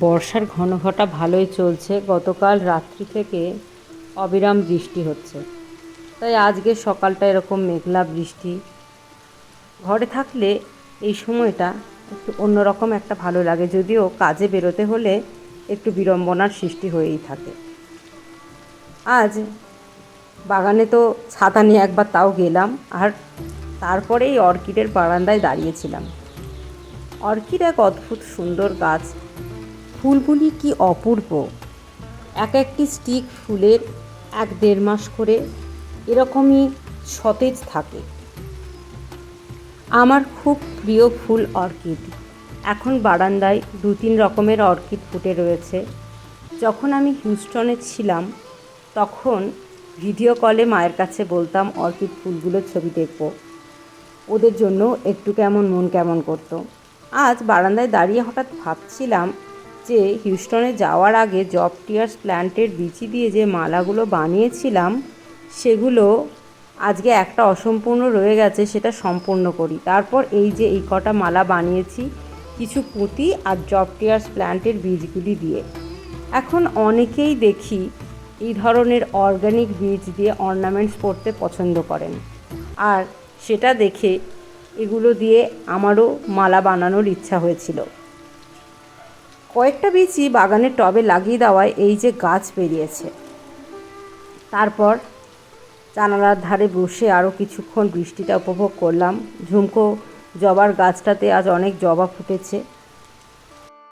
বর্ষার ঘন ঘটা ভালোই চলছে। গতকাল রাত্রি থেকে অবিরাম বৃষ্টি হচ্ছে। তাই আজকে সকালটা এরকম মেঘলা বৃষ্টি। ঘরে থাকলে এই সময়টা একটু অন্যরকম একটা ভালো লাগে। যদিও কাজে বেরোতে হলে একটু বিড়ম্বনার সৃষ্টি হয়েই থাকে। আজ বাগানে তো ছাতা নিয়ে একবার তাও গেলাম আর তারপরেই অর্কিডের বারান্দায় দাঁড়িয়েছিলাম। অর্কিড এক অদ্ভুত সুন্দর গাছ। ফুলগুলি কি অপূর্ব? এক একটি স্টিক ফুলের এক দেড় মাস করে এরকমই সতেজ থাকে। আমার খুব প্রিয় ফুল অর্কিড। এখন বারান্দায় দু তিন রকমের অর্কিড ফুটে রয়েছে। যখন আমি হিউস্টনে ছিলাম, তখন ভিডিও কলে মায়ের কাছে বলতাম, অর্কিড ফুলগুলোর ছবি দেখব। ওদের জন্য একটু কেমন, মন কেমন করতো। আজ বারান্দায় দাঁড়িয়ে হঠাৎ ভাবছিলাম যে হিউস্টনে যাওয়ার আগে জব টিয়ার্স প্ল্যান্টের বিচি দিয়ে যে মালাগুলো বানিয়েছিলাম, সেগুলো আজকে একটা অসম্পূর্ণ রয়ে গেছে, সেটা সম্পূর্ণ করি। তারপর এই যে এই কটা মালা বানিয়েছি, কিছু পুঁতি আর জব টিয়ার্স প্ল্যান্টের বীজগুলি দিয়ে। এখন অনেকেই দেখি এই ধরনের অর্গানিক বীজ দিয়ে অর্নামেন্টস করতে পছন্দ করেন। আর সেটা দেখে এগুলো দিয়ে আমারও মালা বানানোর ইচ্ছা হয়েছিল। কয়েকটা বীজই বাগানের টবে লাগিয়ে দেওয়ায় এই যে গাছ বেরিয়েছে। তারপর জানালার ধারে বসে আরও কিছুক্ষণ বৃষ্টিটা উপভোগ করলাম। ঝুমকো জবার গাছটাতে আজ অনেক জবা ফুটেছে।